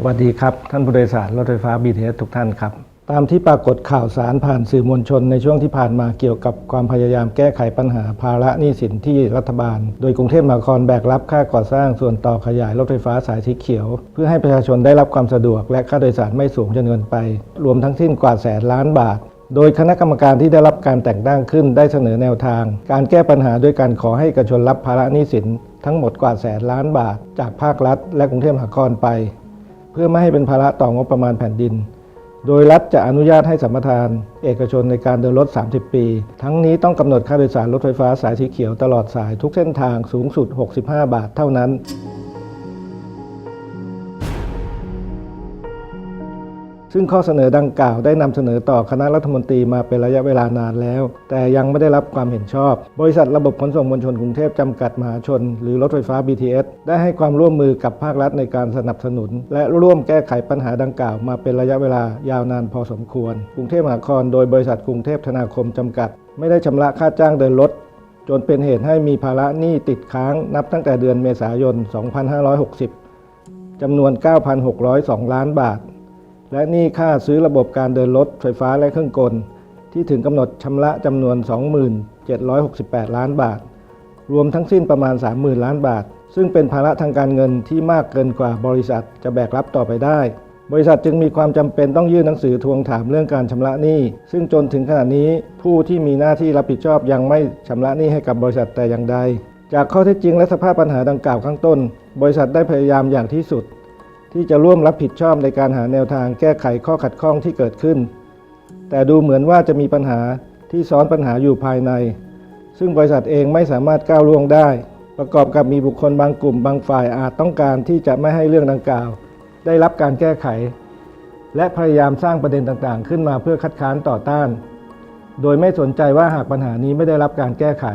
สวัสดีครับ ท่านผู้โดยสารรถไฟฟ้า BTS ทุกท่านครับ ตามที่ปรากฏข่าวสารผ่านสื่อมวลชนในช่วงที่ผ่านมาเกี่ยวกับความพยายามแก้ไขปัญหาภาระหนี้สินที่รัฐบาล โดยกรุงเทพมหานครแบกรับค่าก่อสร้างส่วนต่อขยายรถไฟฟ้าสายสีเขียว เพื่อให้ประชาชนได้รับความสะดวก และค่าโดยสารไม่สูงจนเกินไป รวมทั้งสิ้นกว่าแสนล้านบาทโดยคณะกรรมการที่ได้รับการแต่งตั้งขึ้นได้เสนอแนวทาง การแก้ปัญหาด้วยการขอให้เอกชนรับภาระหนี้สินทั้งหมดกว่าแสนล้านบาท จากภาครัฐ และกรุงเทพมหานครไป เพื่อไม่ให้เป็นภาระต่องบประมาณแผ่นดิน โดยรัฐจะอนุญาตให้สัมปทาน เอกชนในการเดินรถ 30 ปี ทั้งนี้ต้องกำหนดค่าโดยสารรถไฟฟ้าสายสีเขียวตลอดสายทุกเส้นทางสูงสุด 65 บาทเท่านั้น ซึ่งข้อเสนอดังกล่าวได้นำเสนอต่อคณะรัฐมนตรีมาเป็นระยะเวลานานแล้ว แต่ยังไม่ได้รับความเห็นชอบ บริษัทระบบขนส่งมวลชนกรุงเทพจำกัดมหาชน หรือรถไฟฟ้า BTS ได้ให้ความร่วมมือกับภาครัฐในการสนับสนุน และร่วมแก้ไขปัญหาดังกล่าวมาเป็นระยะเวลายาวนานพอสมควร กรุงเทพมหานครโดยบริษัทกรุงเทพธนาคมจำกัด ไม่ได้ชำระค่าจ้างเดินรถจนเป็นเหตุให้มีภาระหนี้ติดค้างนับตั้งแต่เดือนเมษายน 2560 จำนวน 9,602 ล้านบาท และหนี้ค่าซื้อระบบการเดินรถไฟฟ้าและเครื่องกล ที่ถึงกำหนดชำระจำนวน 2768 ล้านบาท รวมทั้งสิ้นประมาณ 30,000 ล้านบาท ซึ่งเป็นภาระทางการเงินที่มากเกินกว่าบริษัทจะแบกรับต่อไปได้ บริษัทจึงมีความจำเป็นต้องยื่นหนังสือทวงถามเรื่องการชำระหนี้ ซึ่งจนถึงขณะนี้ผู้ที่มีหน้าที่รับผิดชอบยังไม่ชำระหนี้ให้กับบริษัทแต่อย่างใด จากข้อเท็จจริงและสภาพปัญหาดังกล่าวข้างต้น บริษัทได้พยายามอย่างที่สุด ที่จะร่วมรับผิดชอบในการหาแนวทางแก้ไขข้อขัดข้องที่เกิดขึ้น แต่ดูเหมือนว่าจะมีปัญหาที่ซ้อนปัญหาอยู่ภายใน ซึ่งบริษัทเองไม่สามารถก้าวล่วงได้ ประกอบกับมีบุคคลบางกลุ่มบางฝ่ายอาจต้องการที่จะไม่ให้เรื่องดังกล่าว ได้รับการแก้ไข และพยายามสร้างประเด็นต่างๆ ขึ้นมาเพื่อคัดค้านต่อต้าน โดยไม่สนใจว่าหากปัญหานี้ไม่ได้รับการแก้ไข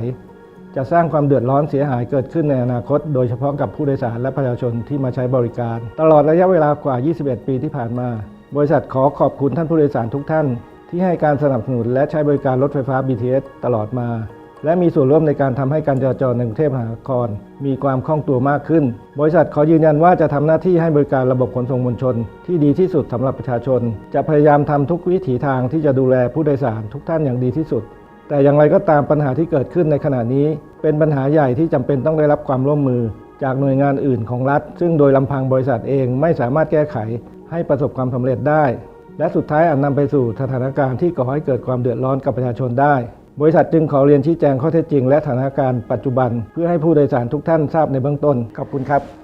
จะสร้างความเดือดร้อนเสียหายเกิดขึ้นในอนาคต โดยเฉพาะกับผู้โดยสารและประชาชนที่มาใช้บริการ ตลอดระยะเวลากว่า 21 ปีที่ผ่านมา บริษัทขอขอบคุณท่านผู้โดยสารทุกท่าน ที่ให้การสนับสนุนและใช้บริการรถไฟฟ้า BTS ตลอดมา และมีส่วนร่วมในการทำให้การจราจรในกรุงเทพมหานคร มีความคล่องตัวมากขึ้น บริษัทขอยืนยันว่าจะทำหน้าที่ให้บริการระบบขนส่งมวลชน ที่ดีที่สุดสำหรับประชาชน จะพยายามทำทุกวิถีทางที่จะดูแลผู้โดยสารทุกท่านอย่างดีที่สุด แต่อย่างไรก็ตามปัญหาที่เกิดขึ้นในขณะนี้ เป็นปัญหาใหญ่ที่จำเป็นต้องได้รับความร่วมมือ จากหน่วยงานอื่นของรัฐ ซึ่งโดยลำพังบริษัทเองไม่สามารถแก้ไขให้ประสบความสำเร็จได้ และสุดท้ายอาจนำไปสู่สถานการณ์ที่ก่อให้เกิดความเดือดร้อนกับประชาชนได้ บริษัทจึงขอเรียนชี้แจงข้อเท็จจริง และสถานการณ์ปัจจุบัน เพื่อให้ผู้โดยสารทุกท่านทราบในเบื้องต้นขอบคุณครับ